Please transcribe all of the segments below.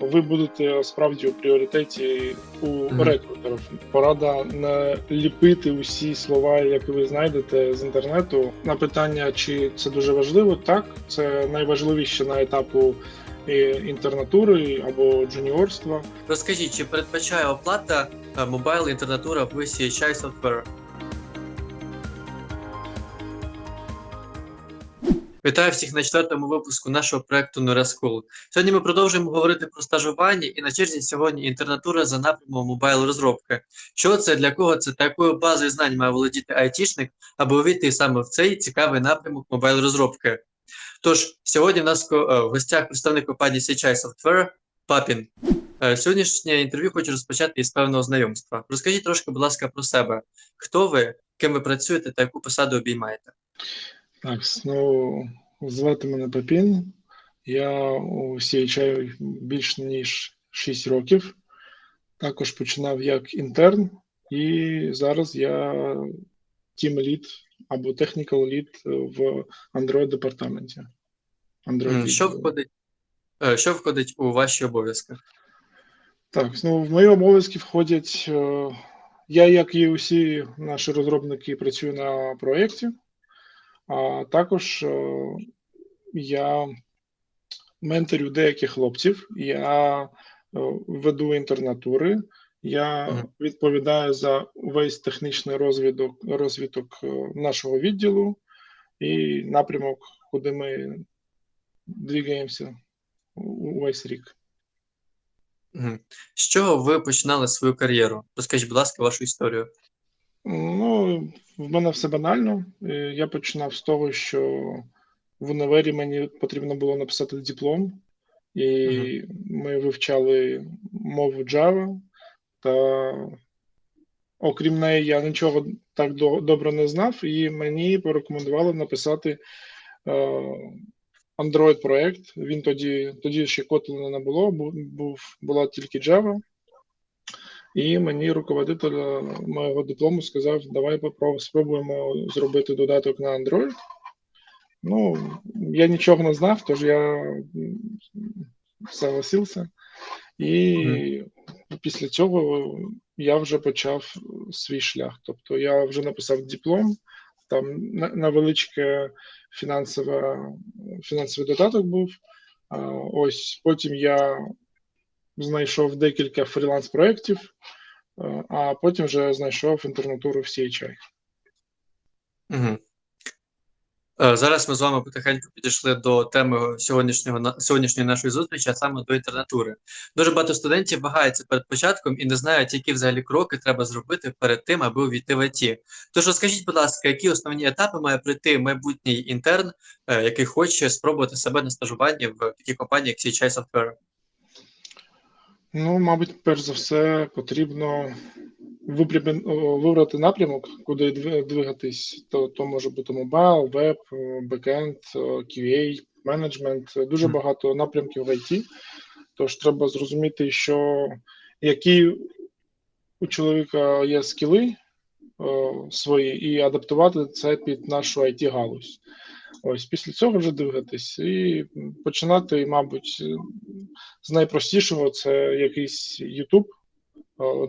ви будете справді у пріоритеті у рекрутерів. Порада не ліпити усі слова, які ви знайдете з інтернету. На питання, чи це дуже важливо, так це найважливіше на етапу інтернатури або джуніорства. Розкажіть, чи передбачає оплата е, мобайл інтернатура в CHI Software? Вітаю всіх на четвертому випуску нашого проекту Nura Сьогодні ми продовжуємо говорити про стажування, і на черзі сьогодні інтернатура за напрямом мобайл розробки. Що це, для кого це та якою базою знань має володіти айтішник, аби увійти саме в цей цікавий напрямок мобайл розробки. Тож сьогодні в нас е, в гостях представник компанії CHI Software Папін. Е, Сьогоднішнє інтерв'ю хочу розпочати із певного знайомства. Розкажіть трошки, будь ласка, про себе. Хто ви, ким ви працюєте та яку посаду обіймаєте? Так, ну звати мене Папін. Я у CHI більш ніж 6 років. Також починав як інтерн, і зараз я team lead або technical lead в Android департаменті. Android Що входить, е, що входить у ваші обов'язки? Так, ну в мої обов'язки входять. е, Я, як і усі наші розробники, працюю на проєкті, а також е, я менторю деяких хлопців, я е, веду інтернатури, я відповідаю за весь технічний розвиток, розвиток е, нашого відділу і напрямок, куди ми двигаємося увесь рік. З чого ви починали свою кар'єру? Розкажіть, будь ласка, вашу історію. Ну, в мене все банально. Е, Я починав з того, що в універі мені потрібно було написати диплом, і ми вивчали мову Java, та окрім неї я нічого так до- добре не знав, і мені порекомендували написати е, Android-проект. Він тоді, тоді ще Kotlin не було, був, була тільки Java. І мені руководитель е, моєго диплому сказав, давай спробуємо зробити додаток на Android. Ну, я нічого не знав, тож я согласився. І після цього я вже почав свій шлях. Тобто я вже написав диплом, там на- невеличке фінансове, фінансовий додаток був. Ось потім я знайшов декілька фріланс-проєктів, е, а потім вже знайшов інтернатуру в CHI. Угу. Зараз ми з вами потихеньку підійшли до теми сьогоднішнього сьогоднішньої нашої зустрічі, а саме до інтернатури. Дуже багато студентів вагаються перед початком і не знають, які взагалі кроки треба зробити перед тим, аби увійти в ІТ. Тож розкажіть, будь ласка, які основні етапи має пройти майбутній інтерн, е, який хоче спробувати себе на стажуванні в такій компанії, як CHI Software? Ну, мабуть, перш за все потрібно вибрати напрямок, куди двигатись. То, то може бути мобайл, веб, бекенд, QA, менеджмент. Дуже багато напрямків в IT. Тож треба зрозуміти, що які у чоловіка є скіли е, свої, і адаптувати це під нашу it галузь Ось після цього вже двигатись і починати, мабуть, з найпростішого це якийсь YouTube,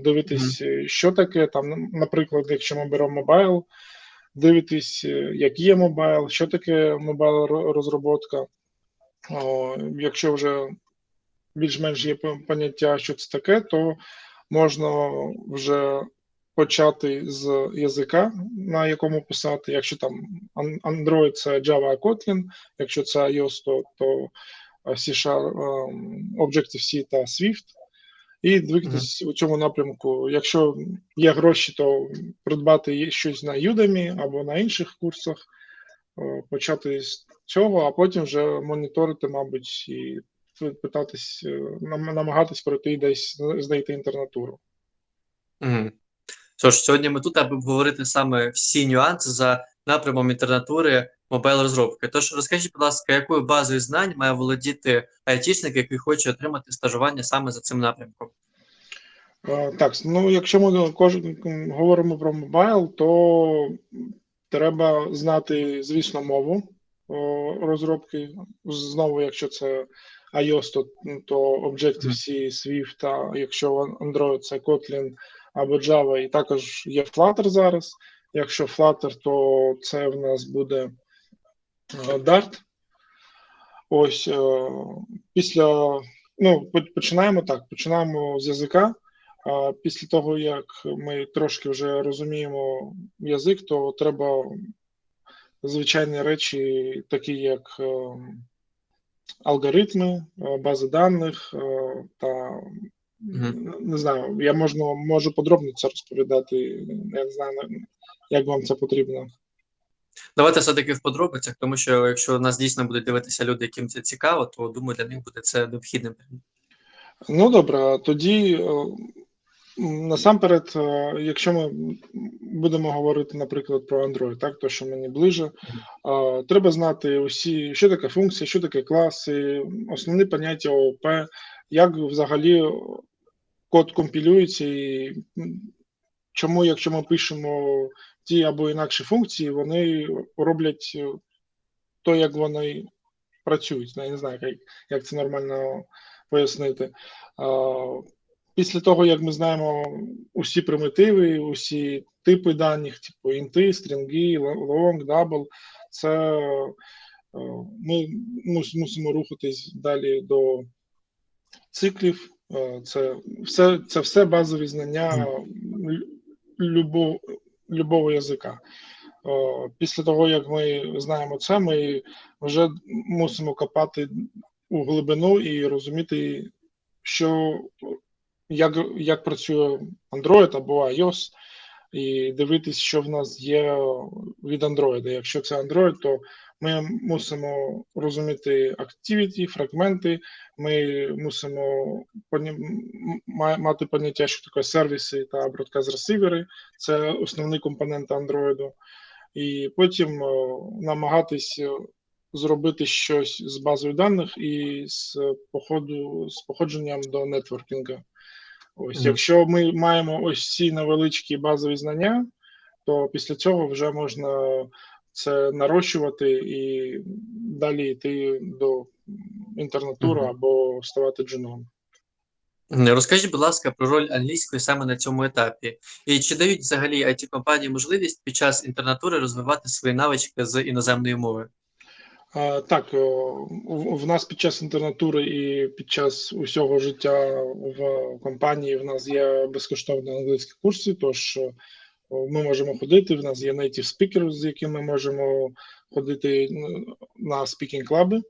дивитись, е, що таке там, наприклад, якщо ми беремо мобайл, дивитись, е, як є мобайл, що таке мобайл ро- розробка. Якщо вже більш-менш є поняття, що це таке, то можна вже почати з язика, на якому писати. Якщо там Android це Java Kotlin, якщо це iOS, то, то е, C-Sharp, ем, Objective-C та Swift. І двигатись у цьому напрямку. Якщо є гроші, то придбати щось на Udemy або на інших курсах, е, почати з цього, а потім вже моніторити, мабуть, і питатись, е, намагатись пройти десь знайти інтернатуру. Угу. Тож, сьогодні ми тут, аби обговорити саме всі нюанси за напрямом інтернатури мобайл розробки. Тож розкажіть, будь ласка, якою базою знань має володіти айтішник, який хоче отримати стажування саме за цим напрямком? Е, Так, ну якщо ми кожен говоримо про мобайл, то треба знати, звісно, мову. розробки. Знову, якщо це iOS, то, то Objective-C, Swift, а якщо Android це Kotlin або Java, і також є Flutter зараз. Якщо Flutter, то це в нас буде е, Dart. Ось е, після ну, починаємо так. Починаємо з язика. Після того, як ми трошки вже розуміємо язик, то треба звичайні речі, такі як е, алгоритми, бази даних та. Не знаю, я можна, можу подробно це розповідати. Я не знаю, як вам це потрібно. Давайте все-таки в подробицях, тому що якщо нас дійсно будуть дивитися люди, яким це цікаво, то думаю, для них буде це необхідним. Ну добре, тоді е, насамперед, е, якщо ми будемо говорити, наприклад, про Android, так, то що мені ближе, треба знати усі, що таке функція, що таке класи, основні поняття ООП, як взагалі код компілюється і чому, якщо ми пишемо ті або інакші функції, вони роблять е, то, як вони працюють. Я не знаю, як, це нормально пояснити. Після того, як ми знаємо усі примітиви, усі типи даних, типу інти, стрінги, long, double, це е, ми мусимо рухатись далі до циклів. Е, Це все, це все базові знання лю- любо, любого язика. Після того, як ми знаємо це, ми вже мусимо копати у глибину і розуміти, що як, як працює Android або iOS, і дивитись, що в нас є від Android. Якщо це Android, то ми мусимо розуміти activity, фрагменти, ми мусимо мати поняття, що таке сервіси та бродкаст ресивери, це основні компоненти Android. І потім намагатись зробити щось з базою даних і з походу з походженням до нетворкінга. Ось, Мгм. якщо ми маємо ось ці невеличкі базові знання, то після цього вже можна це нарощувати і далі йти до інтернатури Мгм. або ставати джуном. Розкажіть, будь ласка, про роль англійської саме на цьому етапі. І чи дають взагалі it компанії можливість під час інтернатури розвивати свої навички з іноземної мови? Так, в нас під час інтернатури і під час усього життя в компанії в нас є безкоштовні англійські курси, тож ми можемо ходити. В нас є native speaker, з якими ми можемо ходити на speaking клаби,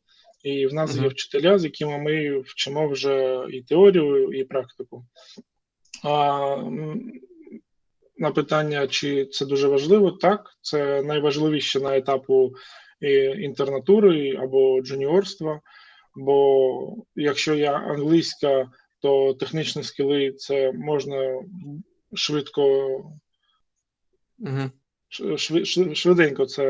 і в нас є вчителя, з якими ми вчимо вже і теорію, і практику. А, на питання, чи це дуже важливо, так, це найважливіше на етапу інтернатури або джуніорства. Бо якщо я англійська, то технічні скіли це можна швидко Шви- швиденько це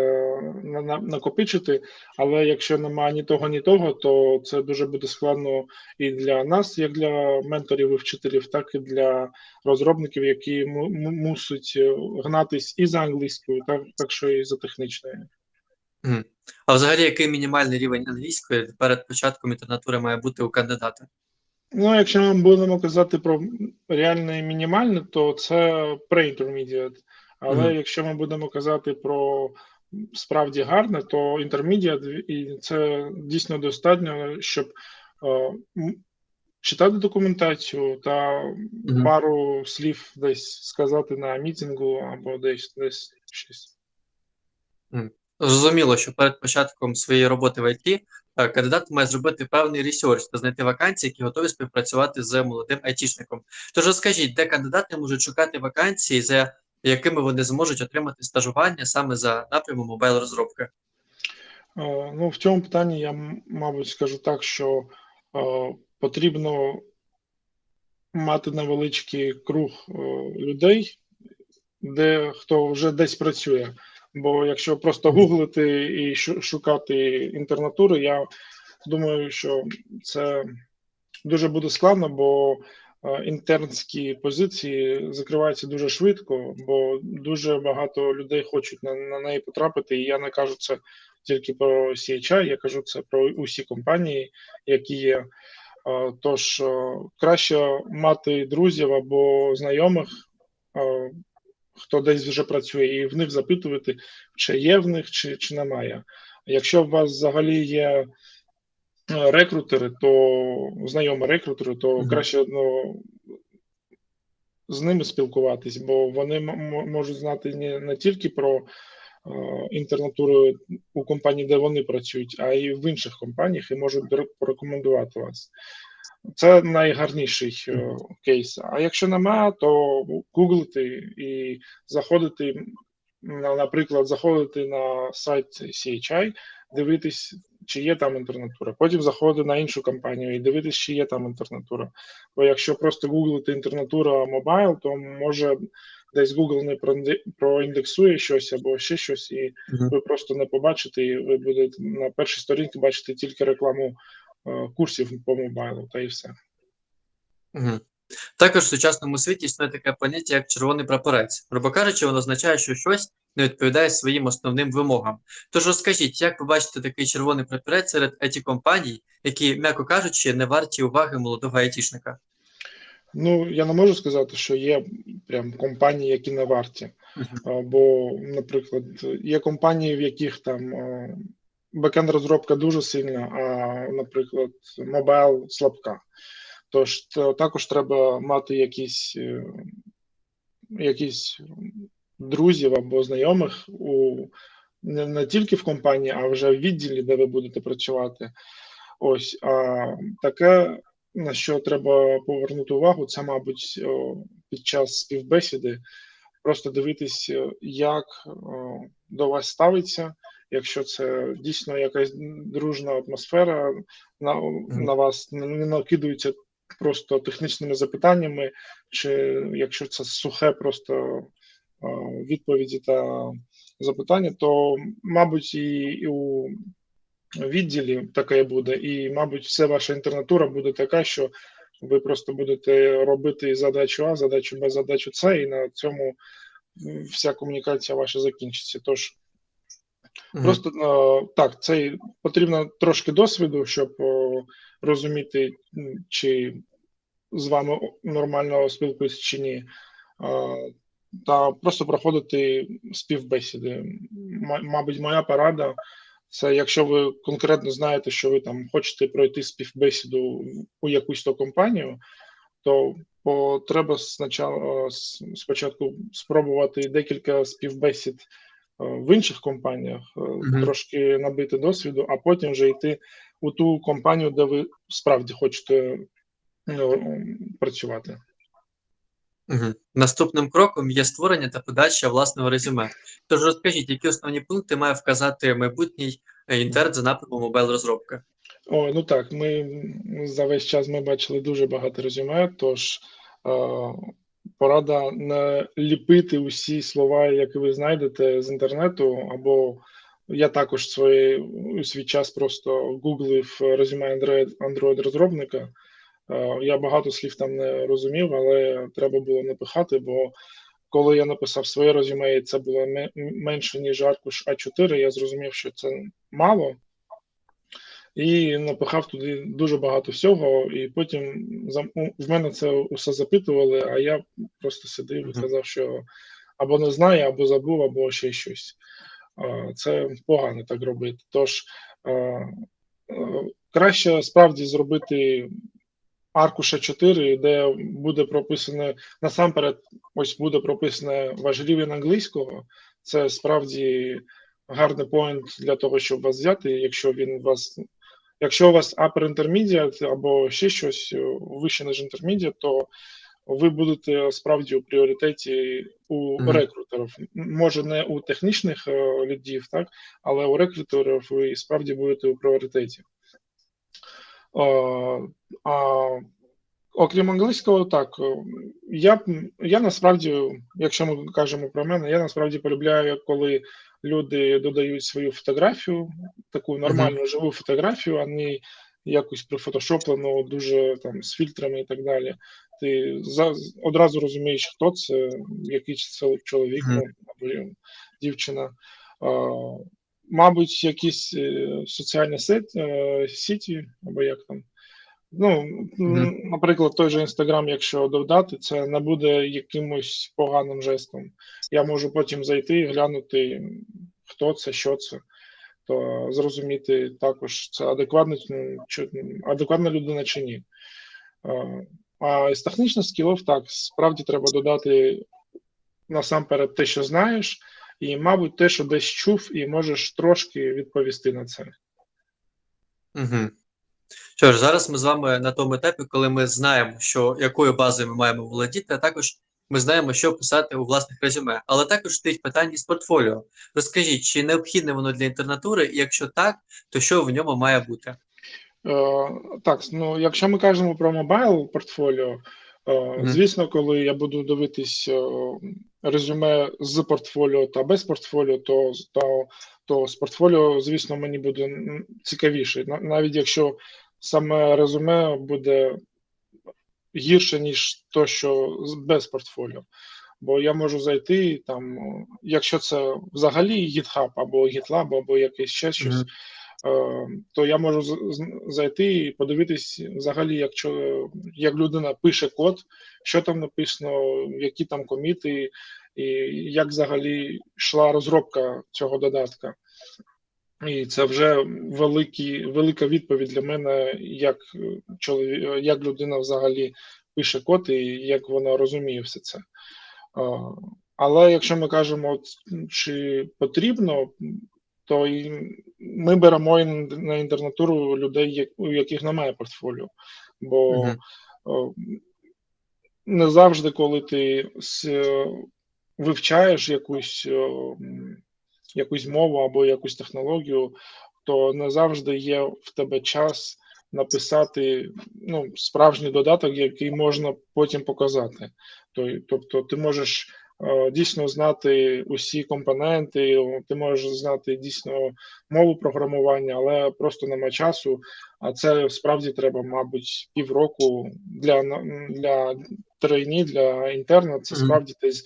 на- на- накопичити, але якщо немає ні того, ні того, то це дуже буде складно і для нас, як для менторів і вчителів, так і для розробників, які му- му- мусять е, гнатись і за англійською, так, так що і за технічною. А взагалі, який мінімальний рівень англійської перед початком інтернатури має бути у кандидата? Ну, якщо ми будемо казати про реальне і мінімальне, то це pre-intermediate. Але Мгм. якщо ми будемо казати про справді гарне, то intermediate, і це дійсно достатньо, щоб е, читати документацію та Мгм. пару слів десь сказати на мітингу або десь десь щось. Зрозуміло, що перед початком своєї роботи в IT е, кандидат має зробити певний ресерч та знайти вакансії, які готові співпрацювати з молодим айтішником. Тож розкажіть, де кандидати можуть шукати вакансії, за якими вони зможуть отримати стажування саме за напрямом мобайл розробки? Е, Ну, в цьому питанні я, мабуть, скажу так, що е, потрібно мати невеличкий круг е, людей, де хто вже десь працює. Бо якщо просто гуглити і шукати інтернатури, я думаю, що це дуже буде складно, бо інтернські позиції закриваються дуже швидко, бо дуже багато людей хочуть на, на неї потрапити. І я не кажу це тільки про CHI, я кажу це про усі компанії, які є. Е, Тож е, краще мати друзів або знайомих, е, хто десь вже працює, і в них запитувати, чи є в них, чи, чи немає. Якщо у вас взагалі є е, рекрутери, то знайомі рекрутери, то краще ну, з ними спілкуватись, бо вони м- м- можуть знати не, не тільки про е, інтернатуру у компанії, де вони працюють, а й в інших компаніях і можуть порекомендувати вас. Це найгарніший е, кейс. А якщо нема, то гуглити і заходити, на- наприклад, заходити на сайт CHI, дивитись, чи є там інтернатура. Потім заходити на іншу компанію і дивитись, чи є там інтернатура. Бо якщо просто гуглити інтернатура мобайл, то може десь Google не проіндексує щось або ще щось, і ви просто не побачите, і ви будете на першій сторінці бачити тільки рекламу е, курсів по мобайлу, та і все. Також в сучасному світі існує таке поняття, як червоний прапорець. Грубо кажучи, воно означає, що щось не відповідає своїм основним вимогам. Тож розкажіть, як ви бачите такий червоний прапорець серед it компаній, які, м'яко кажучи, не варті уваги молодого айтішника? Ну, я не можу сказати, що є прям компанії, які не варті. Бо, наприклад, є компанії, в яких там бекенд розробка дуже сильна, а, наприклад, мобайл слабка. Тож то також треба мати якісь, е, якісь друзів або знайомих у не, не тільки в компанії, а вже в відділі, де ви будете працювати. Ось а таке, на що треба повернути увагу, це, мабуть, під час співбесіди просто дивитись, е, як до вас ставиться. Якщо це дійсно якась дружна атмосфера, на, на вас не накидуються просто технічними запитаннями, чи якщо це сухе просто відповіді та запитання, то, мабуть, і, і у відділі таке буде, і, мабуть, вся ваша інтернатура буде така, що ви просто будете робити задачу А, задачу Б, задачу С, і на цьому вся комунікація ваша закінчиться. Тож Мгм. Просто е, так, це потрібно трошки досвіду, щоб е, розуміти, чи з вами нормально спілкуються чи ні. Е, Та просто проходити співбесіди. Мабуть, моя порада це якщо ви конкретно знаєте, що ви там хочете пройти співбесіду у якусь то компанію, то треба спочатку, спробувати декілька співбесід в інших компаніях, е, Мгм. трошки набити досвіду, а потім вже йти у ту компанію, де ви справді хочете ну, працювати. Мгм. Наступним кроком є створення та подача власного резюме. Тож розкажіть, які основні пункти має вказати майбутній е, інтерн за напрямом мобайл розробки? О, ну так, ми за весь час ми бачили дуже багато резюме, тож е, порада не ліпити усі слова, які ви знайдете з інтернету, або я також свої, свій час просто гуглив резюме Android розробника. Е, я багато слів там не розумів, але треба було напихати, бо коли я написав своє резюме, і це було менше, ніж аркуш А4, я зрозумів, що це мало і напихав туди дуже багато всього, і потім в мене це усе запитували, а я просто сидів і казав, що або не знаю, або забув, або ще щось. Це погано так робити. Тож краще справді зробити аркуша 4, де буде прописане насамперед, ось буде прописане ваш рівень англійського. Це справді гарний поінт для того, щоб вас взяти, якщо він вас. Якщо у вас upper intermediate або ще щось е, вище ніж intermediate, то ви будете справді у пріоритеті у Мгм. рекрутерів. Може, не у технічних е, лідів, так, але у рекрутерів ви справді будете у пріоритеті. Е, А, окрім англійського, так, я, я насправді, якщо ми кажемо про мене, я насправді полюбляю, коли люди додають свою фотографію, таку нормальну живу фотографію, а не якусь прифотошоплену, дуже там з фільтрами і так далі. Ти за, одразу розумієш, хто це, який це чоловік ну, або дівчина. А, мабуть, якісь е, соціальні сет, е, сіті, або як там. Ну, наприклад, той же Інстаграм, якщо додати, це не буде якимось поганим жестом. Я можу потім зайти і глянути, хто це, що це, то зрозуміти також, це адекватно, ну, чи, адекватна людина чи ні. Е, А з технічних скілів так, справді треба додати насамперед те, що знаєш, і, мабуть, те, що десь чув, і можеш трошки відповісти на це. Угу. Що ж, зараз ми з вами на тому етапі, коли ми знаємо, що якою базою ми маємо володіти, а також ми знаємо, що писати у власних резюме. Але також стоїть питання з портфоліо. Розкажіть, чи необхідне воно для інтернатури, і якщо так, то що в ньому має бути? Е, так, ну якщо ми кажемо про мобайл портфоліо. Звісно, коли я буду дивитись е, резюме з портфоліо та без портфоліо, то, то, то з портфоліо, звісно, мені буде цікавіше, На- навіть якщо саме резюме буде гірше, ніж то, що без портфоліо. Бо я можу зайти там, е, якщо це взагалі GitHub або GitLab, або якесь ще щось, Мгм. е, то я можу зайти і подивитись взагалі, як, як людина пише код, що там написано, які там коміти, і як взагалі йшла розробка цього додатка. І це вже великі, велика відповідь для мене, як як людина взагалі пише код і як вона розуміє все це. Е, Але якщо ми кажемо, чи потрібно, то і ми беремо на інтернатуру людей, у яких немає портфоліо. Бо о, не завжди, коли ти вивчаєш якусь, якусь мову або якусь технологію, то не завжди є в тебе час написати ну, справжній додаток, який можна потім показати. То- Тобто ти можеш дійсно знати усі компоненти, ти можеш знати дійсно мову програмування, але просто немає часу. А це справді треба, мабуть, півроку для, для трейні, для інтерна. Це справді десь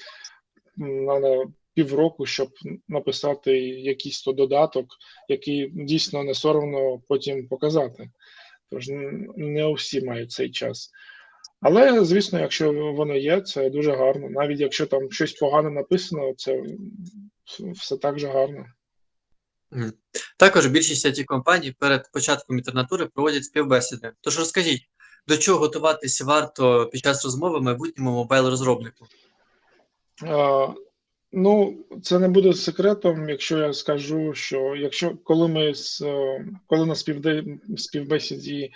треба півроку, щоб написати якийсь то додаток, який дійсно не соромно потім показати. Тож не усі мають цей час. Але, звісно, якщо воно є, це дуже гарно. Навіть якщо там щось погано написано, це все так же гарно. Також більшість it компаній перед початком інтернатури проводять співбесіди. Тож розкажіть, до чого готуватись варто під час розмови майбутньому мобайл-розробнику? Ну, це не буде секретом, якщо я скажу, що якщо коли ми з коли на співбесіді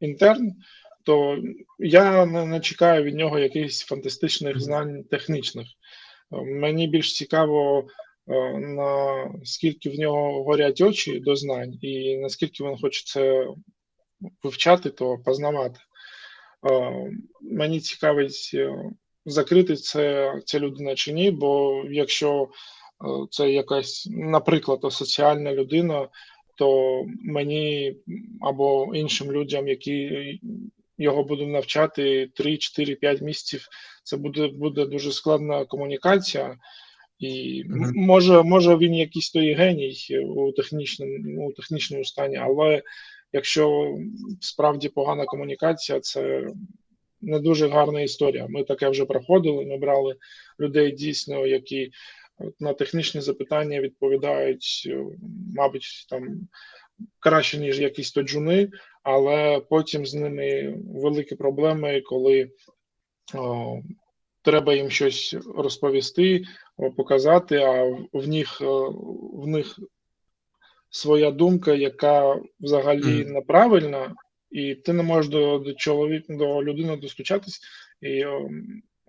інтерн, то я не, чекаю від нього якихось фантастичних знань технічних. Мені більш цікаво, е, наскільки в нього горять очі до знань, і наскільки він хоче це вивчати, то познавати. Е, Мені цікавить. е, закрити це ця людина чи ні, бо якщо це якась, наприклад, асоціальна людина, то мені або іншим людям, які його будуть навчати 3, 4, 5 місяців, це буде, буде дуже складна комунікація. І може, може він якийсь той геній у технічному, у технічному стані, але якщо справді погана комунікація, це не дуже гарна історія. Ми таке вже проходили. Ми брали людей дійсно, які на технічні запитання відповідають, е, мабуть, там краще, ніж якісь то джуни, але потім з ними великі проблеми, коли о, треба їм щось розповісти, показати, а в- них, е, в них своя думка, яка взагалі неправильна, і ти не можеш до, до чоловіка, до людини достучатись і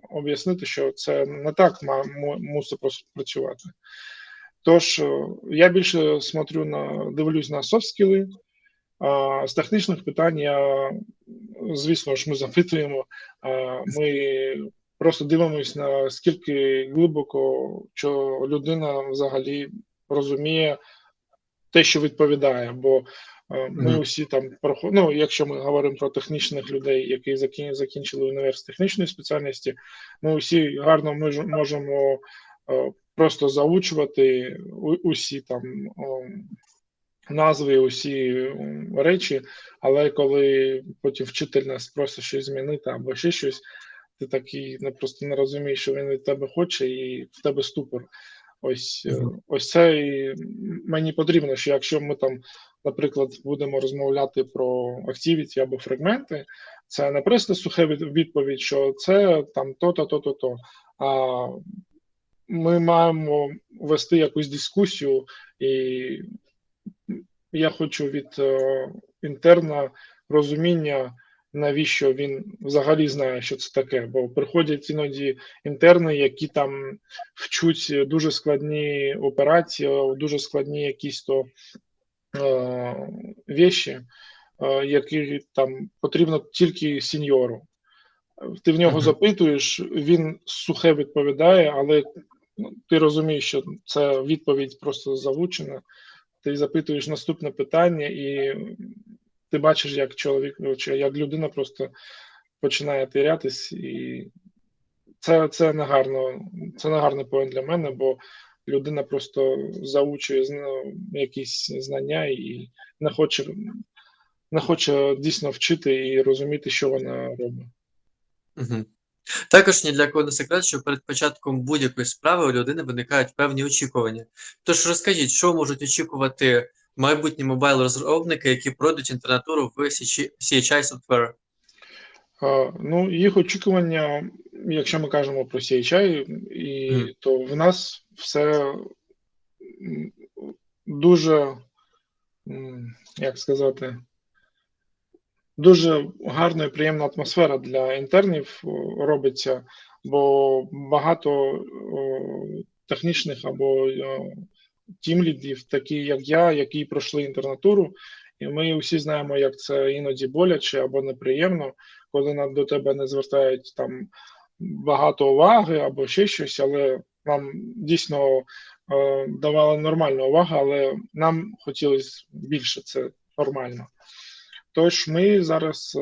об'яснити, що це не так мусить працювати. Тож я більше смотрю на дивлюсь на софт скіли. А з технічних питань я, звісно ж, ми запитуємо. Ми просто дивимося, наскільки глибоко що людина взагалі розуміє те, що відповідає. Бо е, ми усі там проход... ну, якщо ми говоримо про технічних людей, які закінчили університет технічної спеціальності, ми усі гарно можемо е, просто заучувати усі там назви, усі речі, але коли потім вчитель нас просить щось змінити або ще щось, ти такий не просто не розумієш, що він від тебе хоче, і в тебе ступор. Ось, е, ось це і мені потрібно, що якщо ми там, наприклад, будемо розмовляти про activity або фрагменти, це не просто сухе від- відповідь, що це там то-то, то-то, то. А ми маємо вести якусь дискусію, і я хочу від е, інтерна розуміння, навіщо він взагалі знає, що це таке. Бо приходять іноді інтерни, які там вчуть дуже складні операції, дуже складні якісь то е, вещі, е, які там потрібно тільки сеньору. Ти в нього Мгм. запитуєш, він сухе відповідає, але ну, ти розумієш, що це відповідь просто завучена. Ти запитуєш наступне питання, і ти бачиш, як чоловік, чи як людина просто починає тирятись, і це, це не гарно, це не гарний поінт для мене, бо людина просто заучує якісь знання і не хоче, не хоче дійсно вчити і розуміти, що вона робить. Мгм. Також ні для кого не секрет, що перед початком будь-якої справи у людини виникають певні очікування. Тож розкажіть, що можуть очікувати майбутні мобайл-розробники, які пройдуть інтернатуру в CHI Software? Ну, їх очікування, якщо ми кажемо про CHI, і, Мгм. то в нас все дуже, як сказати, дуже гарна і приємна атмосфера для інтернів робиться, бо багато о, технічних або тімлідів, такі як я, які пройшли інтернатуру, і ми усі знаємо, як це іноді боляче або неприємно, коли на- до тебе не звертають там багато уваги або ще щось, але нам дійсно е, давали нормальну увагу, але нам хотілося більше, це нормально. Тож ми зараз е,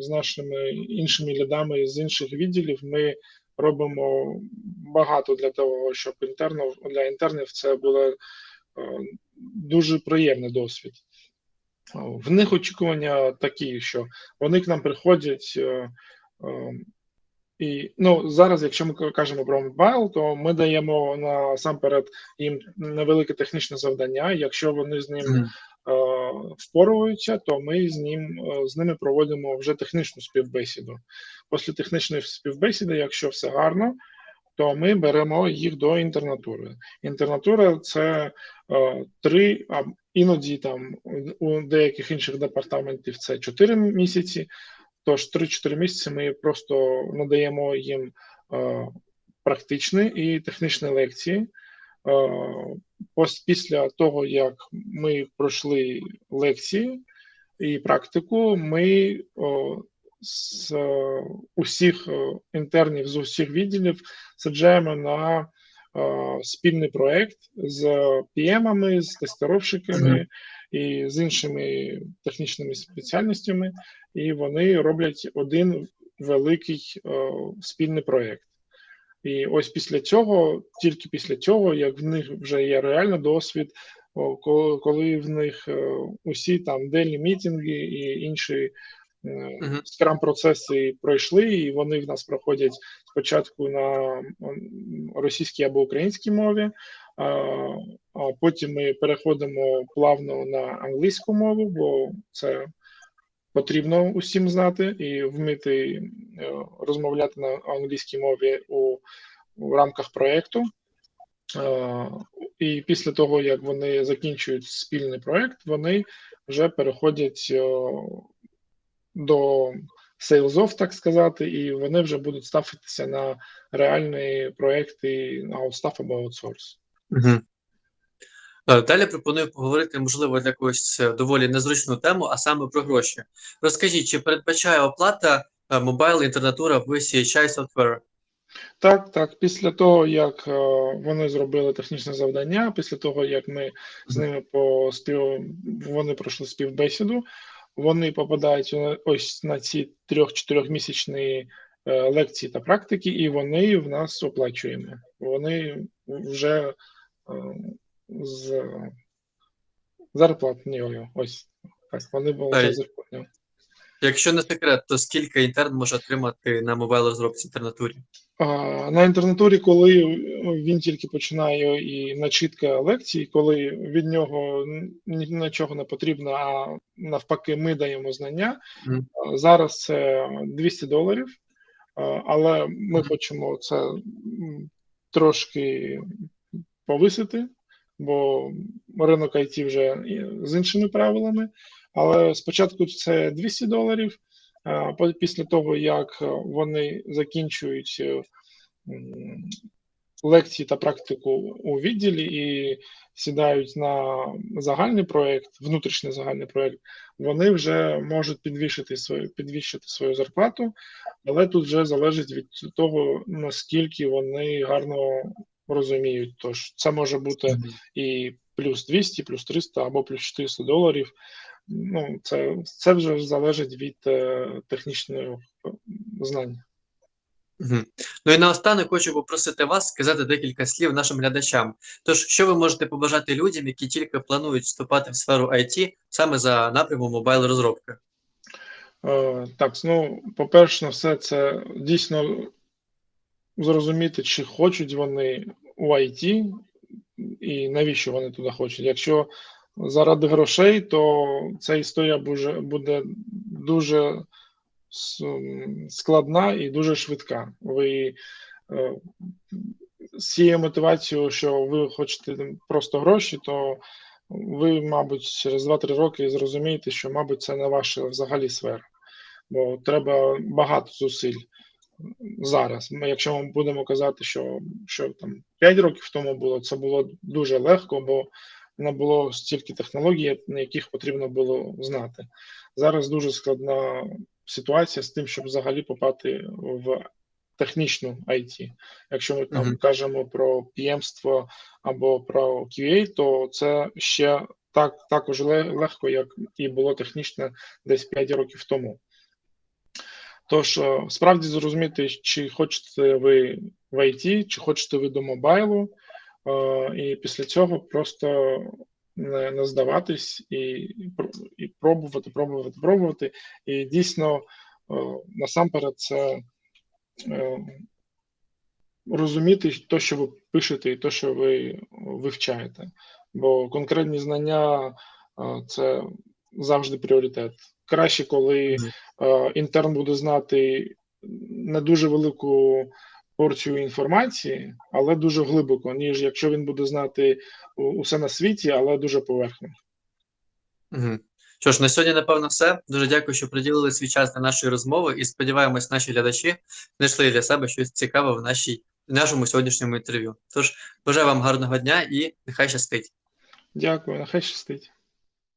з нашими іншими лідами з інших відділів ми робимо багато для того, щоб інтерно, для інтернів це було е, дуже приємний досвід. В них очікування такі, що вони к нам приходять. е, е, І ну зараз, якщо ми кажемо про мобайл, то ми даємо насамперед їм невелике технічне завдання. Якщо вони з ним е, впоруються, то ми з ним е, з ними проводимо вже технічну співбесіду. Після технічної співбесіди, якщо все гарно, то ми беремо їх до інтернатури. Інтернатура це е, три, а іноді там у деяких інших департаментів це чотири місяці. Тож 3-4 місяці ми просто надаємо їм е, практичні і технічні лекції. Е, після того, як ми пройшли лекції і практику, ми з е, усіх е, інтернів з усіх відділів саджаємо на спільний проект з PM-ами, з тестировщиками і з іншими технічними спеціальностями, і вони роблять один великий спільний проект. І ось після цього, тільки після цього, як в них вже є реальний досвід, коли, в них е, усі там дельні мітинги і інші Мгм. скрам процеси пройшли, і вони в нас проходять спочатку на російській або українській мові, а потім ми переходимо плавно на англійську мову, бо це потрібно усім знати і вміти е, розмовляти на англійській мові у, у рамках проєкту. Е, І після того, як вони закінчують спільний проєкт, вони вже переходять е, до сейлзов, так сказати, і вони вже будуть ставитися на реальні проекти outstaff або аутсорс. Мгм. Е, Далі пропоную поговорити, можливо, для когось е, доволі незручну тему, а саме про гроші. Розкажіть, чи передбачає оплата е, мобайл інтернатура в CHI Software? Так, так. Після того, як вони зробили технічне завдання, після того, як ми з ними по спів... вони пройшли співбесіду, вони попадають ось на ці трьох-чотирьохмісячні лекції та практики, і вони в нас оплачуємо. Вони вже з зарплатньою. Ось так. Вони були Ей. за зарплатньою. Якщо не секрет, то скільки інтерн може отримати на мобайл розробці інтернатурі? На інтернатурі, коли він тільки починає і начитка лекцій, коли від нього нічого не потрібно, а навпаки, ми даємо знання. А, Зараз це 200 доларів, але ми хочемо це трошки повисити, бо ринок IT вже з іншими правилами. Але спочатку це 200 доларів. Після того, як вони закінчують е, лекції та практику у відділі і сідають на загальний проект, внутрішній загальний проект, вони вже можуть підвищити свою підвищити свою зарплату, але тут вже залежить від того, наскільки вони гарно розуміють. Тож це може бути і плюс 200, плюс 300 або плюс 400 доларів. Ну, це, це вже залежить від е, технічного е, знання. Мгм. Ну і наостанок хочу попросити вас сказати декілька слів нашим глядачам. Тож, що ви можете побажати людям, які тільки планують вступати в сферу IT саме за напрямом мобайл розробки? Е, Так, ну, по-перше, все це дійсно зрозуміти, чи хочуть вони у IT і навіщо вони туди хочуть. Якщо заради грошей, то ця історія буде, дуже складна і дуже швидка. Ви е, з цією мотивацією, що ви хочете просто гроші, то ви, мабуть, через 2-3 роки зрозумієте, що, мабуть, це не ваша взагалі сфера. Бо треба багато зусиль зараз. Ми, якщо ми будемо казати, що, що там 5 років тому було, це було дуже легко, бо не було стільки технологій, на яких потрібно було знати. Зараз дуже складна ситуація з тим, щоб взагалі попати в технічну IT. Якщо ми там Мгм. кажемо про піємство або про QA, то це ще так також легко, як і було технічно десь 5 років тому. Тож, справді зрозуміти, чи хочете ви в IT, чи хочете ви до мобайлу, е, і після цього просто не, не здаватись і, і пробувати, пробувати, пробувати. І дійсно, е, насамперед, це е, розуміти те, що ви пишете, і те, що ви вивчаєте. Бо конкретні знання це завжди пріоритет. Краще, коли е, інтерн буде знати не дуже велику порцію інформації, але дуже глибоко, ніж якщо він буде знати усе на світі, але дуже поверхно. Мгм. Що ж, на сьогодні, напевно, все. Дуже дякую, що приділили свій час для нашої розмови, і сподіваємось, наші глядачі знайшли для себе щось цікаве в нашій, в нашому сьогоднішньому інтерв'ю. Тож, бажаю вам гарного дня і нехай щастить. Дякую, нехай щастить.